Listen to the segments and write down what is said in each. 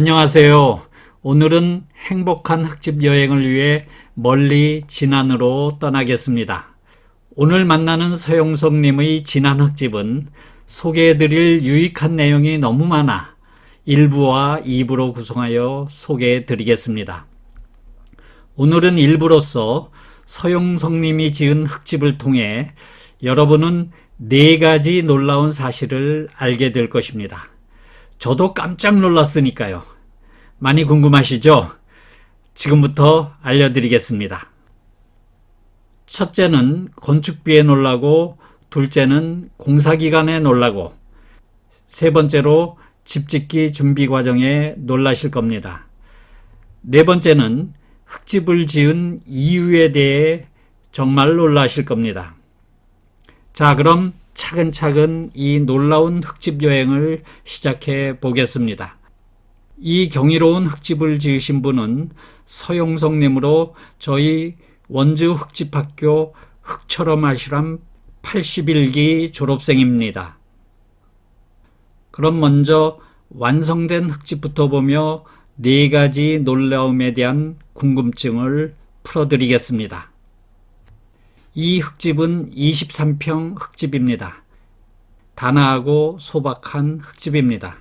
안녕하세요. 오늘은 행복한 흙집 여행을 위해 멀리 진안으로 떠나겠습니다. 오늘 만나는 서용석님의 진안 흙집은 소개해드릴 유익한 내용이 너무 많아 1부와 2부로 구성하여 소개해드리겠습니다. 오늘은 1부로서 서용석님이 지은 흙집을 통해 여러분은 네 가지 놀라운 사실을 알게 될 것입니다. 저도 깜짝 놀랐으니까요. 많이 궁금하시죠? 지금부터 알려드리겠습니다. 첫째는 건축비에 놀라고, 둘째는 공사기간에 놀라고, 세 번째로 집 짓기 준비 과정에 놀라실 겁니다. 네 번째는 흙집을 지은 이유에 대해 정말 놀라실 겁니다. 자, 그럼 차근차근 이 놀라운 흙집 여행을 시작해 보겠습니다. 이 경이로운 흙집을 지으신 분은 서용석님으로 저희 원주 흙집학교 흙처럼 하시람 81기 졸업생입니다. 그럼 먼저 완성된 흙집부터 보며 네 가지 놀라움에 대한 궁금증을 풀어드리겠습니다. 이 흙집은 23평 흙집입니다. 단아하고 소박한 흙집입니다.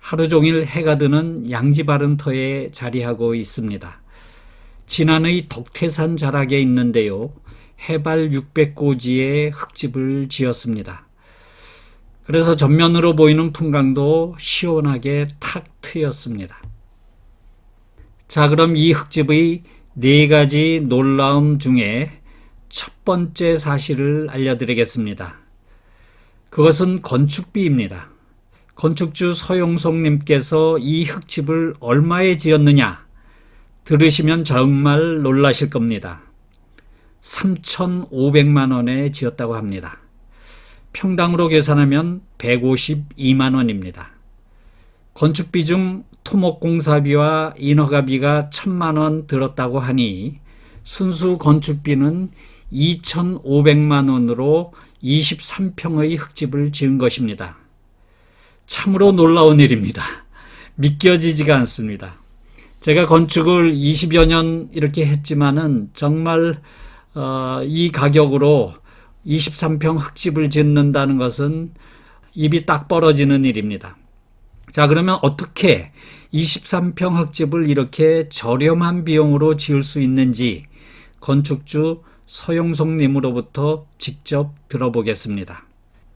하루 종일 해가 드는 양지바른 터에 자리하고 있습니다. 진안의 덕태산 자락에 있는데요. 해발 600고지의 흙집을 지었습니다. 그래서 전면으로 보이는 풍광도 시원하게 탁 트였습니다. 자, 그럼 이 흙집의 네 가지 놀라움 중에 첫 번째 사실을 알려드리겠습니다. 그것은 건축비입니다. 건축주 서용석님께서 이 흙집을 얼마에 지었느냐 들으시면 정말 놀라실 겁니다. 3,500만 원에 지었다고 합니다. 평당으로 계산하면 152만 원입니다. 건축비 중 토목공사비와 인허가비가 1천만 원 들었다고 하니 순수 건축비는 2,500만 원으로 23평의 흙집을 지은 것입니다. 참으로 놀라운 일입니다. 믿겨지지가 않습니다. 제가 건축을 20여 년 이렇게 했지만은 정말 어, 이 가격으로 23평 흙집을 짓는다는 것은 입이 딱 벌어지는 일입니다. 자, 그러면 어떻게 23평 흙집을 이렇게 저렴한 비용으로 지을 수 있는지 건축주 서용석님으로부터 직접 들어보겠습니다.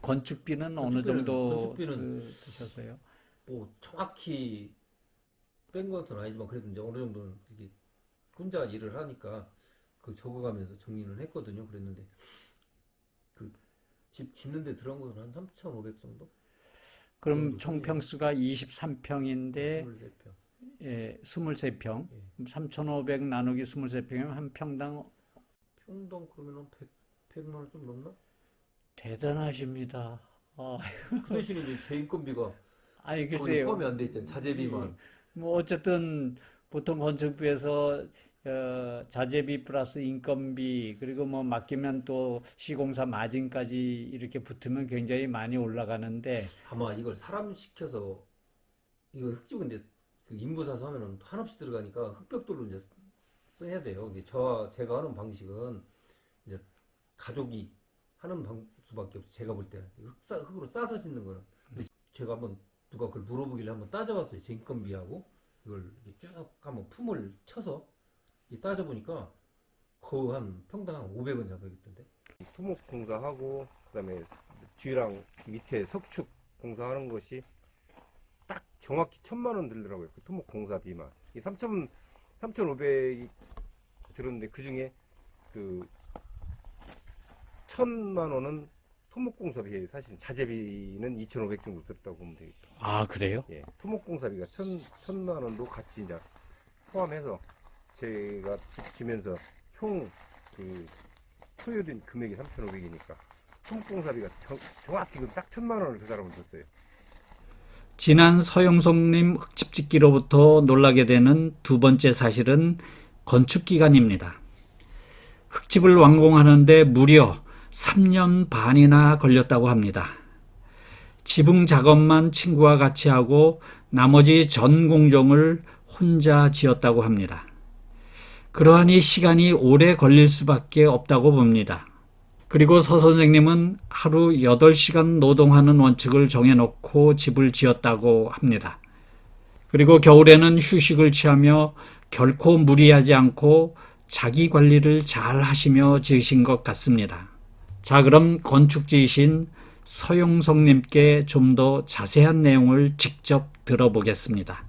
건축비는 어느 건축비는- 정도 건축비는- 그, 드셨어요? 뭐 정확히 뺀 것은 아니지만 그래도 이제 어느 정도는 이게 혼자 일을 하니까 그 적어가면서 정리는 했거든요. 그랬는데 그 집 짓는데 들어간 것은 한 3,500 정도? 그럼 정도 총 평수가 23평인데 24평. 예, 23평. 예. 3,500 나누기 23평이면 한 평당 평당 그러면 한 100, 100 만 원 좀 넘나? 대단하십니다. 아, 그 대신에 이제 제 인건비가 아니 글쎄요. 포함이 안 돼 있잖아요. 자재비만. 뭐 어쨌든 보통 건축비에서 어, 자재비 플러스 인건비 그리고 뭐 맡기면 또 시공사 마진까지 이렇게 붙으면 굉장히 많이 올라가는데 아마 이걸 사람 시켜서 이거 흙집은 이제 그 인부 사서 하면은 한없이 들어가니까 흙벽돌로 이제 써야 돼요. 근데 저 제가 하는 방식은 이제 가족이 하는 방 수밖에 없어. 제가 볼때 흙사 흙으로 싸서 짓는 거는. 근데 제가 한번 누가 그걸 물어보길래 한번 따져봤어요. 제 인건비하고 이걸 쭉 한번 품을 쳐서 이 따져보니까 거의 한 평당 한 500원 잡아야겠던데. 토목 공사하고 그다음에 뒤랑 밑에 석축 공사하는 것이 딱 정확히 천만 원 들더라고요. 그 토목 공사비만. 이 3천 3,500이 들었는데 그 중에 그 천만 원은 토목 공사비 사실 자재비는 2,500 정도 들었다고 보면 되겠죠. 아 그래요? 예. 토목 공사비가 천 천만 원도 같이 이제 포함해서 제가 집 지면서 총그 소요된 금액이 3,500이니까 토목 공사비가 정, 정확히 그딱 천만 원을 그 사람은 줬어요. 지난 서영석님 흙집 짓기로부터 놀라게 되는 두 번째 사실은 건축 기간입니다. 흙집을 완공하는데 무려 3년 반이나 걸렸다고 합니다. 지붕 작업만 친구와 같이 하고 나머지 전 공정을 혼자 지었다고 합니다. 그러하니 시간이 오래 걸릴 수밖에 없다고 봅니다. 그리고 서 선생님은 하루 8시간 노동하는 원칙을 정해놓고 집을 지었다고 합니다. 그리고 겨울에는 휴식을 취하며 결코 무리하지 않고 자기 관리를 잘 하시며 지으신 것 같습니다. 자, 그럼 건축지이신 서용석님께 좀 더 자세한 내용을 직접 들어보겠습니다.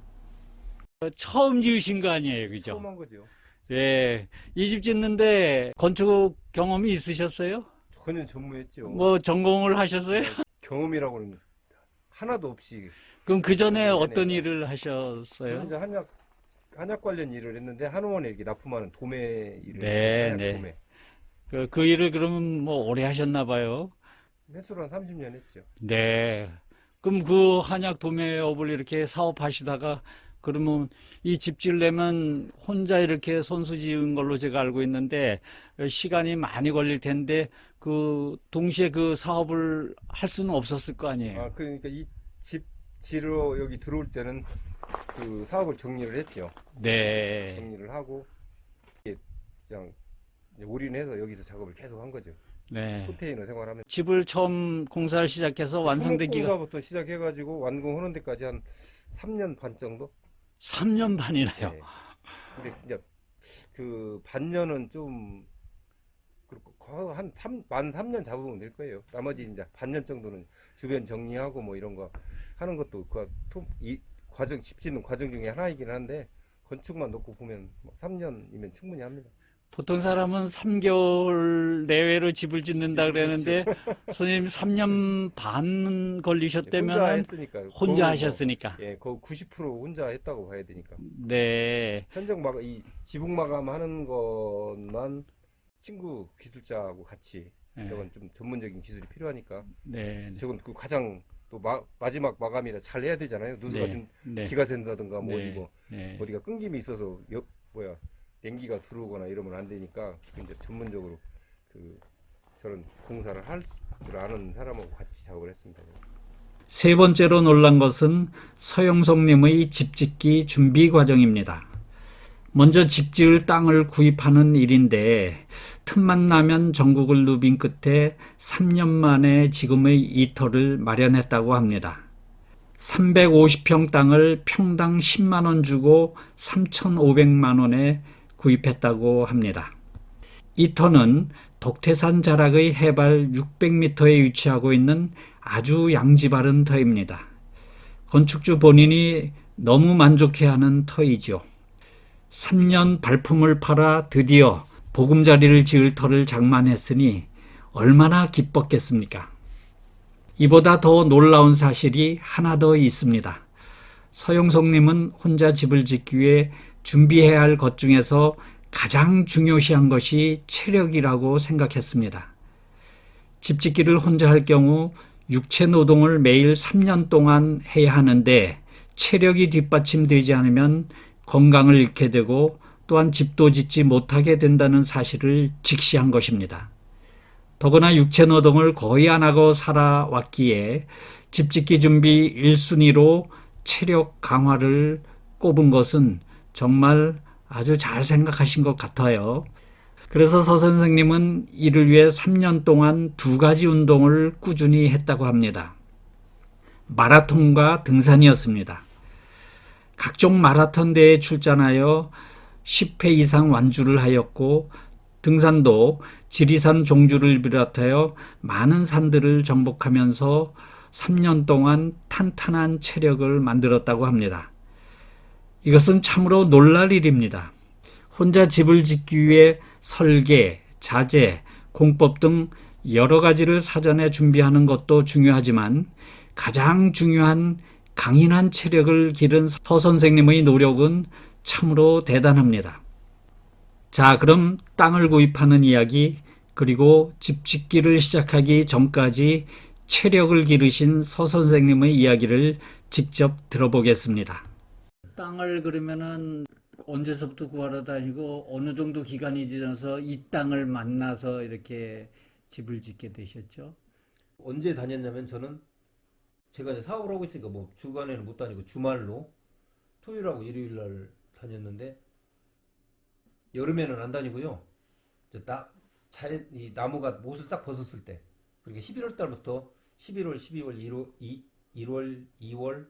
처음 지으신 거 아니에요, 그죠? 처음 한 거죠. 예, 이 집 짓는데 건축 경험이 있으셨어요? 전혀 전무했죠. 뭐 전공을 하셨어요? 경험이라고는 하나도 없이 그럼 그 전에 네, 어떤 네. 일을 저는 하셨어요? 이제 한약 한약 관련 일을 했는데 한의원에 이렇게 납품하는 도매 일을 네, 했어요. 한약 네. 도매. 그, 그 일을 그러면 뭐 오래 하셨나 봐요. 횟수로 한 30년 했죠. 네. 그럼 그 한약 도매업을 이렇게 사업하시다가 그러면 이집 지으려면 혼자 이렇게 손수 지은 걸로 제가 알고 있는데 시간이 많이 걸릴 텐데 그 동시에 그 사업을 할 수는 없었을 거 아니에요. 아 그러니까 이 집 지러 여기 들어올 때는 그 사업을 정리를 했죠. 네. 정리를 하고 그냥 올인해서 여기서 작업을 계속 한 거죠. 네. 컨테이너 생활하면 집을 처음 공사를 시작해서 완성되기가 공사부터 시작해가지고 완공하는 데까지 한 3년 반 정도. 3년 반이나요. 네. 근데 이제 그 반년은 좀 그렇고 거의 한 3, 만 3년 잡으면 될 거예요. 나머지 이제 반년 정도는 주변 정리하고 뭐 이런 거 하는 것도 그 토- 이 과정 집 짓는 과정 중에 하나이긴 한데 건축만 놓고 보면 뭐 3년이면 충분히 합니다. 보통 사람은 3개월 내외로 집을 짓는다 그러는데 선생님 3년 반 혼자 걸리셨다면 했으니까 혼자 거의 뭐, 하셨으니까. 예, 거의 90% 혼자 했다고 봐야 되니까. 네. 현장 마감 이 지붕 마감하는 것만 친구 기술자하고 같이 네. 저건 좀 전문적인 기술이 필요하니까 네. 저건 그 가장 또 마, 마지막 마감이라 잘 해야 되잖아요. 누수가 네. 좀 네. 기가 샌다든가 뭐 네. 이거 네. 어디가 끊김이 있어서 여, 뭐야 냉기가 들어오거나 이러면 안 되니까 그 이제 전문적으로 그 저런 공사를 할 줄 아는 사람하고 같이 작업을 했습니다. 세 번째로 놀란 것은 서영석님의 집 짓기 준비 과정입니다. 먼저 집 지을 땅을 구입하는 일인데 틈만 나면 전국을 누빈 끝에 3년 만에 지금의 이 터를 마련했다고 합니다. 350평 땅을 평당 10만 원 주고 3,500만 원에 구입했다고 합니다. 이 터는 독태산 자락의 해발 600m에 위치하고 있는 아주 양지 바른 터입니다. 건축주 본인이 너무 만족해하는 터이지요. 3년 발품을 팔아 드디어 보금자리를 지을 터를 장만했으니 얼마나 기뻤겠습니까? 이보다 더 놀라운 사실이 하나 더 있습니다. 서영석님은 혼자 집을 짓기 위해 준비해야 할 것 중에서 가장 중요시한 것이 체력이라고 생각했습니다. 집 짓기를 혼자 할 경우 육체 노동을 매일 3년 동안 해야 하는데 체력이 뒷받침되지 않으면 건강을 잃게 되고 또한 집도 짓지 못하게 된다는 사실을 직시한 것입니다. 더구나 육체 노동을 거의 안 하고 살아왔기에 집 짓기 준비 1순위로 체력 강화를 꼽은 것은 정말 아주 잘 생각하신 것 같아요. 그래서 서 선생님은 이를 위해 3년 동안 두 가지 운동을 꾸준히 했다고 합니다. 마라톤과 등산이었습니다. 각종 마라톤 대회에 출전하여 10회 이상 완주를 하였고 등산도 지리산 종주를 비롯하여 많은 산들을 정복하면서 3년 동안 탄탄한 체력을 만들었다고 합니다. 이것은 참으로 놀랄 일입니다. 혼자 집을 짓기 위해 설계, 자재, 공법 등 여러 가지를 사전에 준비하는 것도 중요하지만 가장 중요한 강인한 체력을 기른 서 선생님의 노력은 참으로 대단합니다. 자, 그럼 땅을 구입하는 이야기, 그리고 집 짓기를 시작하기 전까지 체력을 기르신 서 선생님의 이야기를 직접 들어보겠습니다. 땅을 그러면은 언제서부터 구하러 다니고 어느 정도 기간이 지나서 이 땅을 만나서 이렇게 집을 짓게 되셨죠? 언제 다녔냐면 저는 제가 이제 사업을 하고 있으니까 뭐 주간에는 못 다니고 주말로 토요일하고 일요일 날 다녔는데 여름에는 안 다니고요. 이제 나, 잘, 이 나무가 못을 싹 벗었을 때, 그러니까 11월 달부터 11월, 12월, 1월, 2, 1월, 2월,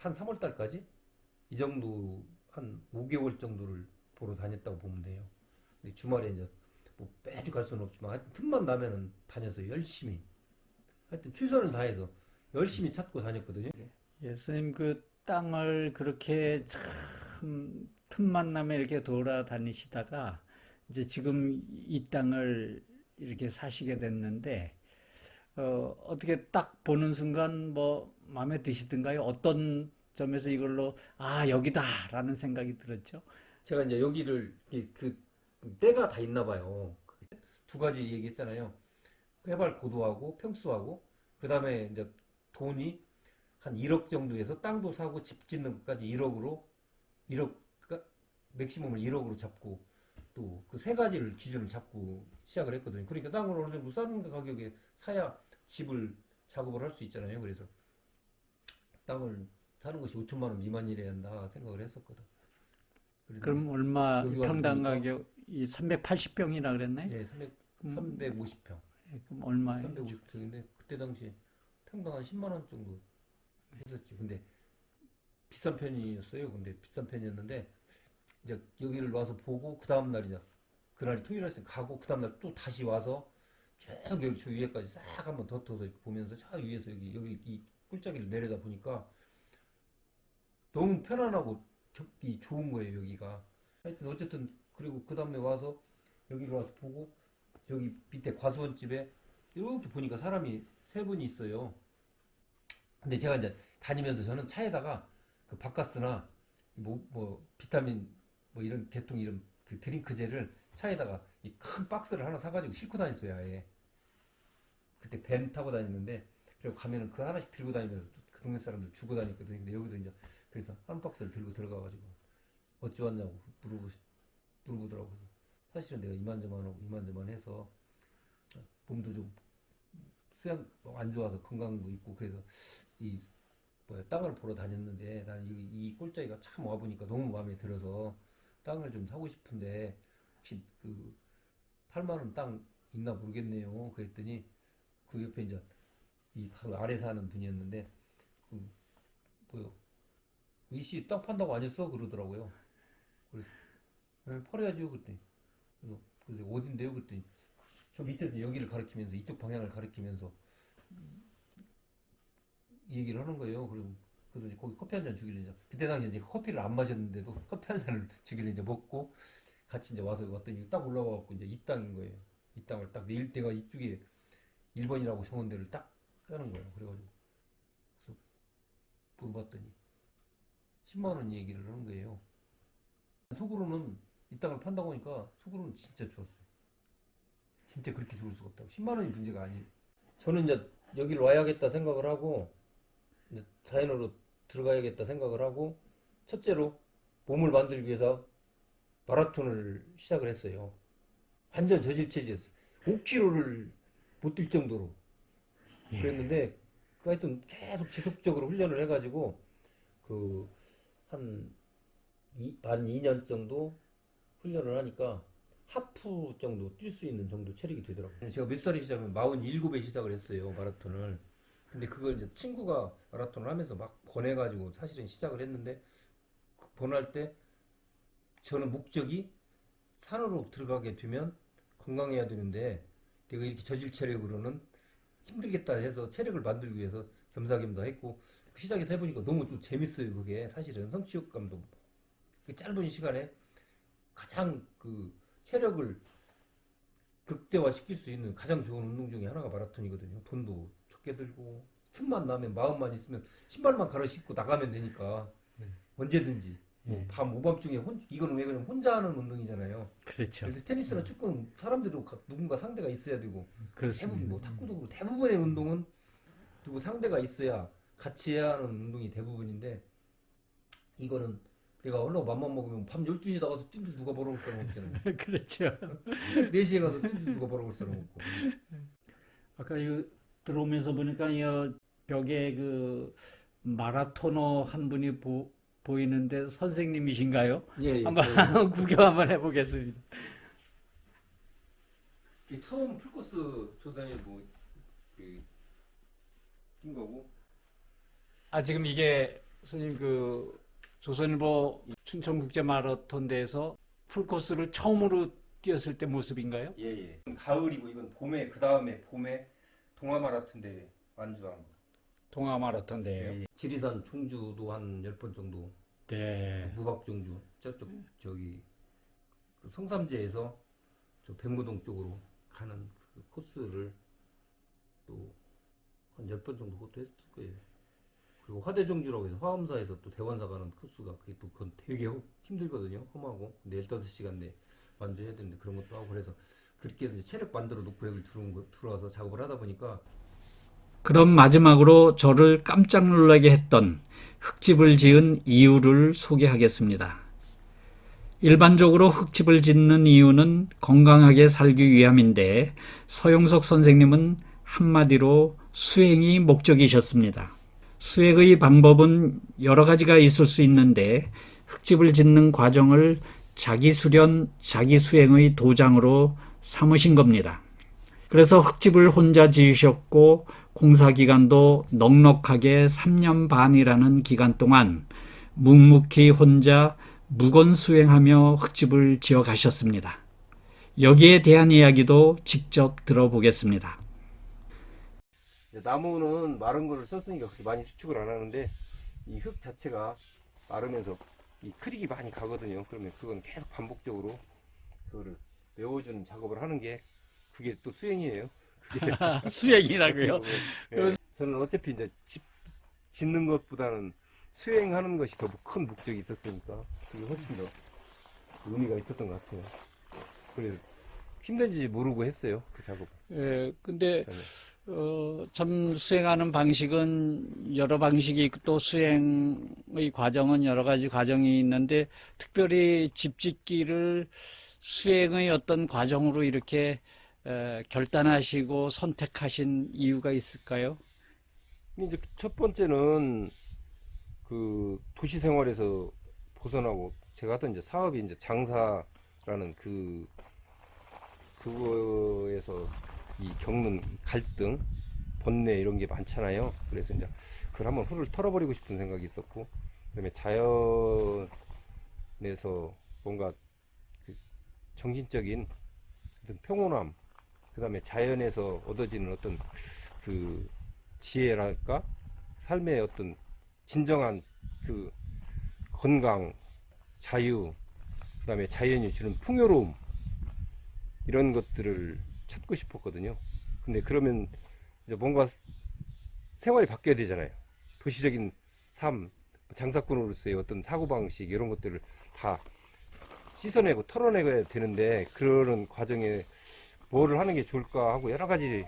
한 3월 달까지 이 정도 한 5개월 정도를 보러 다녔다고 보면 돼요. 주말에 이제 뭐 매주 갈 수는 없지만 하여튼 틈만 나면은 다녀서 열심히 하여튼 최선을 다해서 열심히 찾고 다녔거든요. 예, 선생님 그 땅을 그렇게 참 틈만 나면 이렇게 돌아다니시다가 이제 지금 이 땅을 이렇게 사시게 됐는데 어, 어떻게 딱 보는 순간 뭐 마음에 드시던가요? 어떤 점에서 이걸로 아 여기다라는 생각이 들었죠? 제가 이제 여기를 그 때가 다 있나 봐요. 두 가지 얘기했잖아요. 해발 고도하고 평수하고 그 다음에 이제 돈이 한 1억 정도에서 땅도 사고 집 짓는 것까지 1억으로 1억 맥시멈을 1억으로 잡고 또 그 세 가지를 기준을 잡고 시작을 했거든요. 그러니까 땅을 어느 정도 싼 가격에 사야 집을 작업을 할 수 있잖아요. 그래서 땅을 사는 것이 5천만 원 미만이래야 한다 생각을 했었거든. 그럼 얼마 평당 보니까- 가격이 380평이라 그랬나요? 예, 300, 음. 350평. 예, 그럼 얼마예요? 350평인데 그때 당시에 평당 한 10만 원 정도 했었지. 근데 비싼 편이었어요. 근데 비싼 편이었는데 이제 여기를 와서 보고 그 다음 날 이제 그날이 토요일이었으니 가고 그 다음 날 또 다시 와서 쭉 여기 저 위에까지 싹 한번 더 터서 보면서 저 위에서 여기 여기 이 꿀짜기를 내려다 보니까 너무 편안하고 적기 좋은 거예요 여기가. 하여튼 어쨌든 그리고 그 다음에 와서 여기로 와서 보고 여기 밑에 과수원 집에 이렇게 보니까 사람이 세 분이 있어요. 근데 제가 이제 다니면서 저는 차에다가 그 바카스나 뭐, 뭐 비타민 뭐 이런 개통 이런 그 드링크제를 차에다가 이 큰 박스를 하나 사가지고 싣고 다녔어요 아예. 그때 밴 타고 다녔는데 그리고 가면은 그 하나씩 들고 다니면서 그 동네 사람들 주고 다녔거든요. 근데 여기도 이제 그래서 한 박스를 들고 들어가가지고 어찌 왔냐고 물어보 물어보더라고. 그래서 사실은 내가 이만저만하고 이만저만 해서 몸도 좀 수양 뭐안 좋아서 건강도 있고 그래서 이 뭐야 땅을 보러 다녔는데 나는 이, 이 꼴짜기가 참 와보니까 너무 마음에 들어서 땅을 좀 사고 싶은데 혹시 그 8만 원 땅 있나 모르겠네요. 그랬더니 그 옆에 이제 이 바로 아래 사는 분이었는데 그 뭐요 이씨 땅 판다고 아니었어 그러더라고요. 그래서 네, 팔아야죠 그랬더니 그래서 그래서 어딘데요 그랬더니 저 밑에서 여기를 가리키면서 이쪽 방향을 가리키면서 이 얘기를 하는 거예요. 그리고 그래서 이제 거기 커피 한 잔 주길래 이제 그때 당시 이제 커피를 안 마셨는데도 커피 한 잔을 주길래 이제 먹고 같이 이제 와서 왔더니 딱 올라와 갖고 이제 이 땅인 거예요. 이 땅을 딱 내일 내가 이쪽에 1번이라고 적은 데를 딱 까는 거예요. 그래가지고 그래서 물어봤더니 10만 원 얘기를 하는 거예요. 속으로는 이 땅을 판다고 하니까 속으로는 진짜 좋았어요. 진짜 그렇게 좋을 수가 없다고. 10만 원이 문제가 아니에요. 저는 이제 여길 와야겠다 생각을 하고 이제 자연으로 들어가야겠다 생각을 하고 첫째로 몸을 만들기 위해서 마라톤을 시작을 했어요. 완전 저질 체제였어요. 5km를 못 뛸 정도로 그랬는데 그 하여튼 계속 지속적으로 훈련을 해가지고 그 한만 2년 정도 훈련을 하니까 하프 정도 뛸 수 있는 정도 체력이 되더라고요. 제가 몇 살에 시작하면 47에 시작을 했어요, 마라톤을. 근데 그걸 이제 친구가 마라톤을 하면서 막 권해가지고 사실은 시작을 했는데, 그 권할 때 저는 목적이 산으로 들어가게 되면 건강해야 되는데, 내가 이렇게 저질 체력으로는 힘들겠다 해서 체력을 만들기 위해서 겸사겸사 했고, 시작해서 해보니까 너무 또 재밌어요, 그게. 사실은 성취욕감도. 그 짧은 시간에 가장 그 체력을 극대화시킬 수 있는 가장 좋은 운동 중에 하나가 마라톤이거든요. 돈도 적게 들고 틈만 나면 마음만 있으면 신발만 갈아 신고 나가면 되니까 언제든지 뭐 네. 밤 오밤중에 혼, 이거는 왜 그러면 혼자 하는 운동이잖아요. 그렇죠. 그래서 테니스나 축구는 사람들도 가- 누군가 상대가 있어야 되고 대부분 그렇습니다. 뭐 탁구도 그렇고 대부분의 운동은 누구 상대가 있어야 같이 해야 하는 운동이 대부분인데 이거는 내가 얼른 맘만 먹으면 밤 12시에 나가서 뛴들 누가 벌어올 사람 없잖아요. 그렇죠. 4시에 가서 뛴들 누가 벌어올 사람 없고. 아까 이 들어오면서 보니까 이 벽에 그 마라토너 한 분이 보, 보이는데 선생님이신가요? 예, 예. 한번 저- 구경 한번 해보겠습니다. 처음 풀코스 조사에 뭐, 그, 낀 거고. 아, 지금 이게 선생님 그 조선일보 춘천국제 마라톤 대회에서 풀 코스를 처음으로 뛰었을 때 모습인가요? 예, 예. 가을이고 이건 봄에 그 다음에 봄에 동아 마라톤 대회 완주한 거. 동아 마라톤 대회요. 예, 예. 지리산 충주도 한 10번 정도. 네. 무박 종주. 저쪽, 저기, 그 성삼재에서 저 백무동 쪽으로 가는 그 코스를 또한 10번 정도 그것도 했을 거예요. 그리고 화대종주라고 해서 화엄사에서 또 대원사 가는 코스가 그게 또 그건 되게 힘들거든요. 험하고. 근데 15시간 내 완주해야 되는데 그런 것도 하고 그래서 그렇게 해서 이제 체력 만들어 놓고 여기 들어와서 작업을 하다 보니까 그럼 마지막으로 저를 깜짝 놀라게 했던 흙집을 지은 이유를 소개하겠습니다. 일반적으로 흙집을 짓는 이유는 건강하게 살기 위함인데 서용석 선생님은 한마디로 수행이 목적이셨습니다. 수행의 방법은 여러 가지가 있을 수 있는데 흙집을 짓는 과정을 자기 수련, 자기 수행의 도장으로 삼으신 겁니다. 그래서 흙집을 혼자 지으셨고 공사 기간도 넉넉하게 3년 반이라는 기간 동안 묵묵히 혼자 무건 수행하며 흙집을 지어 가셨습니다. 여기에 대한 이야기도 직접 들어보겠습니다. 나무는 마른 거를 썼으니까 그렇게 많이 수축을 안 하는데 이 흙 자체가 마르면서 이 크릭이 많이 가거든요. 그러면 그건 계속 반복적으로 그거를 메워주는 작업을 하는 게 그게 또 수행이에요. 수행이라고요? 예. 저는 어차피 이제 집 짓는 것보다는 수행하는 것이 더 큰 목적이 있었으니까 그게 훨씬 더 의미가 있었던 것 같아요. 그래서 힘든지 모르고 했어요 그 작업. 예, 근데 네. 어, 참 수행하는 방식은 여러 방식이 있고 또 수행의 과정은 여러 가지 과정이 있는데 특별히 집 짓기를 수행의 어떤 과정으로 이렇게 에, 결단하시고 선택하신 이유가 있을까요? 이제 첫 번째는 그 도시 생활에서 벗어나고 제가 하던 이제 사업이 이제 장사라는 그 그거에서 이 겪는 갈등, 번뇌 이런 게 많잖아요. 그래서 이제 그걸 한번 훌을 털어버리고 싶은 생각이 있었고, 그다음에 자연에서 뭔가 그 정신적인 어떤 평온함, 그다음에 자연에서 얻어지는 어떤 그 지혜랄까 삶의 어떤 진정한 그 건강, 자유, 그다음에 자연이 주는 풍요로움 이런 것들을 찾고 싶었거든요. 근데 그러면 이제 뭔가 생활이 바뀌어야 되잖아요. 도시적인 삶, 장사꾼으로서의 어떤 사고방식 이런 것들을 다 씻어내고 털어내야 되는데 그런 과정에 뭐를 하는 게 좋을까 하고 여러 가지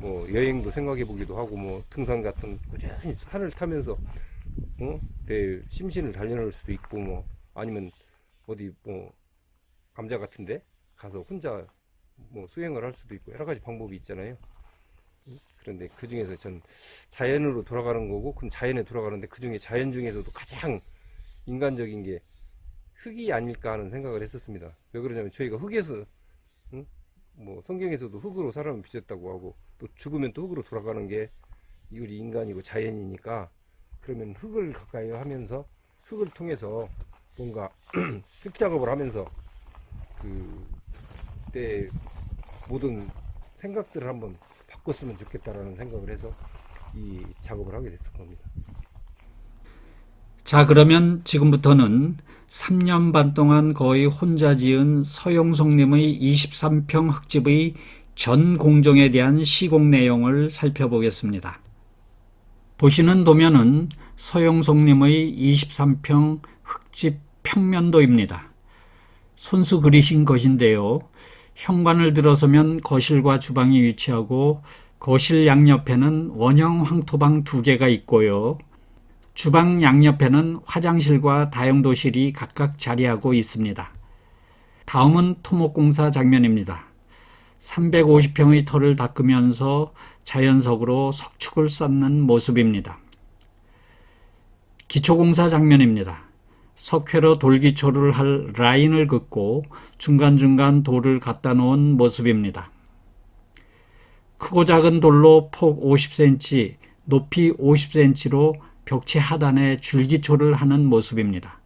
뭐 여행도 생각해 보기도 하고 뭐 등산 같은 꾸준히 산을 타면서 어? 내 심신을 단련할 수도 있고 뭐 아니면 어디 뭐 감자 같은데 가서 혼자 뭐 수행을 할 수도 있고 여러 가지 방법이 있잖아요. 그런데 그 중에서 전 자연으로 돌아가는 거고 그럼 자연에 돌아가는데 그 중에 자연 중에서도 가장 인간적인 게 흙이 아닐까 하는 생각을 했었습니다. 왜 그러냐면 저희가 흙에서 응? 뭐 성경에서도 흙으로 사람을 빚었다고 하고 또 죽으면 또 흙으로 돌아가는 게 우리 인간이고 자연이니까 그러면 흙을 가까이 하면서 흙을 통해서 뭔가 흙 작업을 하면서 그때 모든 생각들을 한번 바꿨으면 좋겠다라는 생각을 해서 이 작업을 하게 됐을 겁니다. 자, 그러면 지금부터는 3년 반 동안 거의 혼자 지은 서용석님의 23평 흙집의 전 공정에 대한 시공 내용을 살펴보겠습니다. 보시는 도면은 서용석님의 23평 흙집 평면도입니다. 손수 그리신 것인데요. 현관을 들어서면 거실과 주방이 위치하고 거실 양옆에는 원형 황토방 두 개가 있고요. 주방 양옆에는 화장실과 다용도실이 각각 자리하고 있습니다. 다음은 토목공사 장면입니다. 350평의 터를 닦으면서 자연석으로 석축을 쌓는 모습입니다. 기초공사 장면입니다. 석회로 돌기초를 할 라인을 긋고 중간중간 돌을 갖다 놓은 모습입니다. 크고 작은 돌로 폭 50cm, 높이 50cm로 벽체 하단에 줄기초를 하는 모습입니다.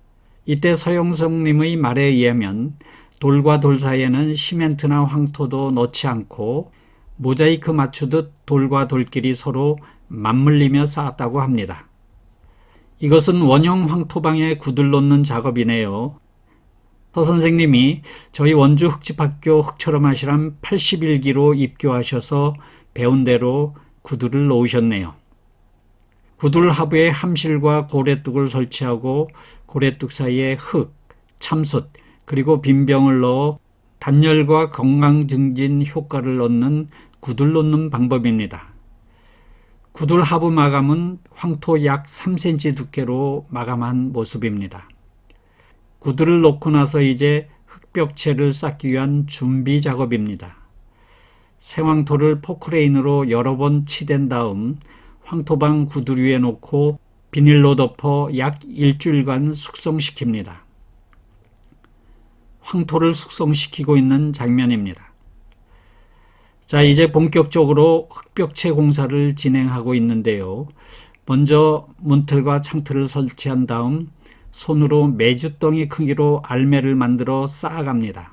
이때 서영성님의 말에 의하면 돌과 돌 사이에는 시멘트나 황토도 넣지 않고 모자이크 맞추듯 돌과 돌끼리 서로 맞물리며 쌓았다고 합니다. 이것은 원형 황토방에 구들 놓는 작업이네요. 서 선생님이 저희 원주 흑집학교 흑처럼 하시람 81기로 입교하셔서 배운 대로 구두를 놓으셨네요. 구들 하부에 함실과 고래뚝을 설치하고 고래뚝 사이에 흙, 참숯, 그리고 빈병을 넣어 단열과 건강 증진 효과를 얻는 구들 놓는 방법입니다. 구들 하부 마감은 황토 약 3cm 두께로 마감한 모습입니다. 구들을 놓고 나서 이제 흙벽체를 쌓기 위한 준비 작업입니다. 생황토를 포크레인으로 여러 번 치댄 다음 황토방 구들 위에 놓고 비닐로 덮어 약 일주일간 숙성시킵니다. 황토를 숙성시키고 있는 장면입니다. 자, 이제 본격적으로 흙벽체 공사를 진행하고 있는데요. 먼저 문틀과 창틀을 설치한 다음 손으로 메주덩이 크기로 알매를 만들어 쌓아갑니다.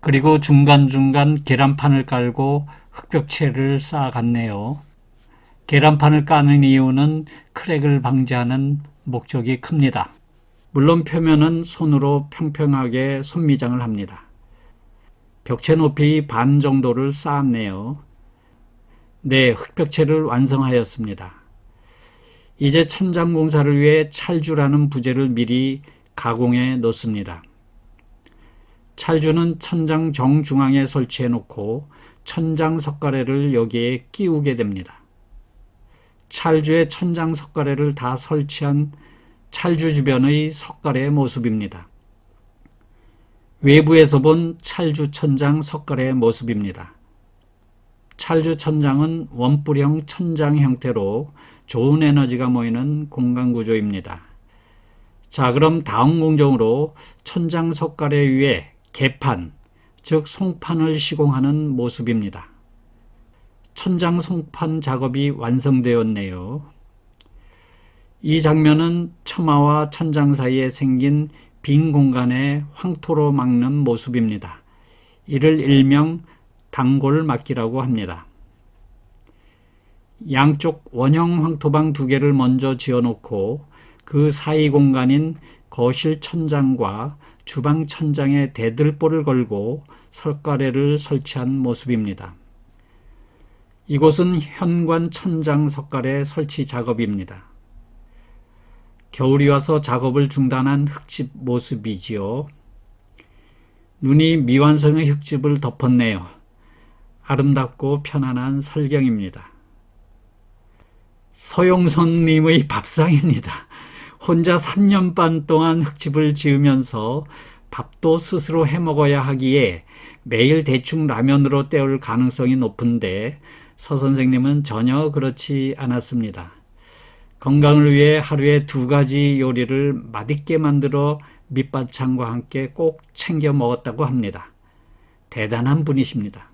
그리고 중간중간 계란판을 깔고 흙벽체를 쌓아갔네요. 계란판을 까는 이유는 크랙을 방지하는 목적이 큽니다. 물론 표면은 손으로 평평하게 손미장을 합니다. 벽체 높이 반 정도를 쌓았네요. 네, 흙벽체를 완성하였습니다. 이제 천장 공사를 위해 찰주라는 부재를 미리 가공해 놓습니다. 찰주는 천장 정중앙에 설치해 놓고 천장 석가래를 여기에 끼우게 됩니다. 찰주의 천장 석가래를 다 설치한 찰주 주변의 석가래의 모습입니다. 외부에서 본 찰주 천장 석가래의 모습입니다. 찰주 천장은 원뿔형 천장 형태로 좋은 에너지가 모이는 공간 구조입니다. 자, 그럼 다음 공정으로 천장 석가래 위에 개판, 즉 송판을 시공하는 모습입니다. 천장 송판 작업이 완성되었네요. 이 장면은 처마와 천장 사이에 생긴 빈 공간에 황토로 막는 모습입니다. 이를 일명 단골 막기라고 합니다. 양쪽 원형 황토방 두 개를 먼저 지어 놓고 그 사이 공간인 거실 천장과 주방 천장에 대들보를 걸고 설가래를 설치한 모습입니다. 이곳은 현관 천장 석가래 설치 작업입니다. 겨울이 와서 작업을 중단한 흙집 모습이지요. 눈이 미완성의 흙집을 덮었네요. 아름답고 편안한 설경입니다. 서용선님의 밥상입니다. 혼자 3년 반 동안 흙집을 지으면서 밥도 스스로 해 먹어야 하기에 매일 대충 라면으로 때울 가능성이 높은데 서 선생님은 전혀 그렇지 않았습니다. 건강을 위해 하루에 두 가지 요리를 맛있게 만들어 밑반찬과 함께 꼭 챙겨 먹었다고 합니다. 대단한 분이십니다.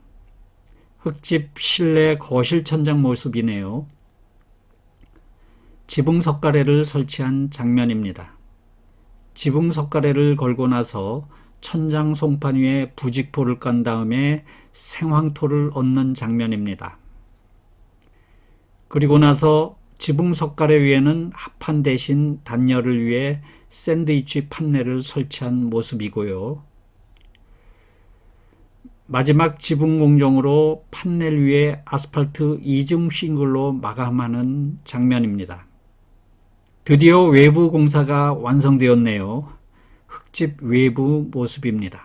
흙집 실내 거실 천장 모습이네요. 지붕 석가래를 설치한 장면입니다. 지붕 석가래를 걸고 나서 천장 송판 위에 부직포를 깐 다음에 생황토를 얹는 장면입니다. 그리고 나서 지붕 석가래 위에는 합판 대신 단열을 위해 샌드위치 판넬을 설치한 모습이고요. 마지막 지붕 공정으로 판넬 위에 아스팔트 이중 싱글로 마감하는 장면입니다. 드디어 외부 공사가 완성되었네요. 흙집 외부 모습입니다.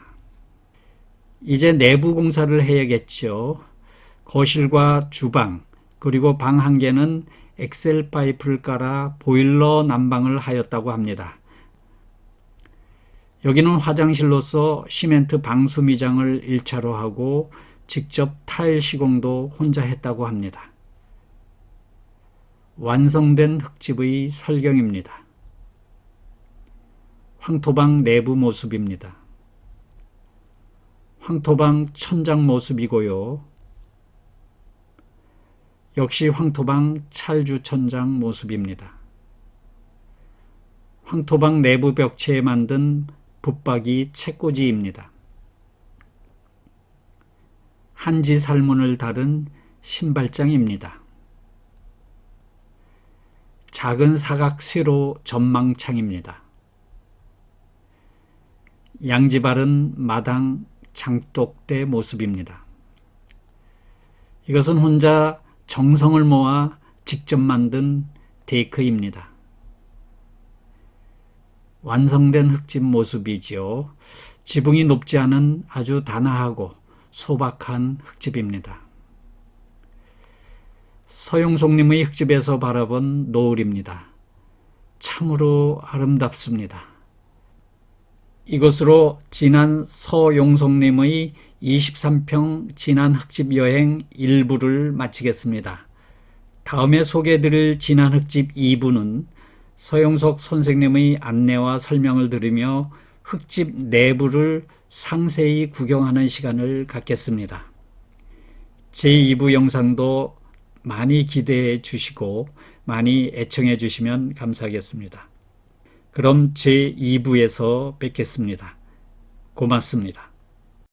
이제 내부 공사를 해야겠죠. 거실과 주방, 그리고 방 한 개는 엑셀 파이프를 깔아 보일러 난방을 하였다고 합니다. 여기는 화장실로서 시멘트 방수 미장을 1차로 하고 직접 타일 시공도 혼자 했다고 합니다. 완성된 흙집의 설경입니다. 황토방 내부 모습입니다. 황토방 천장 모습이고요. 역시 황토방 찰주 천장 모습입니다. 황토방 내부 벽체에 만든 붙박이 책꽂이입니다. 한지 살문을 다른 신발장입니다. 작은 사각 쇠로 전망창입니다. 양지발은 마당 장독대 모습입니다. 이것은 혼자 정성을 모아 직접 만든 데이크입니다. 완성된 흙집 모습이지요. 지붕이 높지 않은 아주 단아하고 소박한 흙집입니다. 서용송님의 흙집에서 바라본 노을입니다. 참으로 아름답습니다. 이것으로 지난 서용송님의 23평 진안 흙집 여행 1부를 마치겠습니다. 다음에 소개해드릴 진안 흙집 2부는 서용석 선생님의 안내와 설명을 들으며 흙집 내부를 상세히 구경하는 시간을 갖겠습니다. 제2부 영상도 많이 기대해 주시고 많이 애청해 주시면 감사하겠습니다. 그럼 제2부에서 뵙겠습니다. 고맙습니다.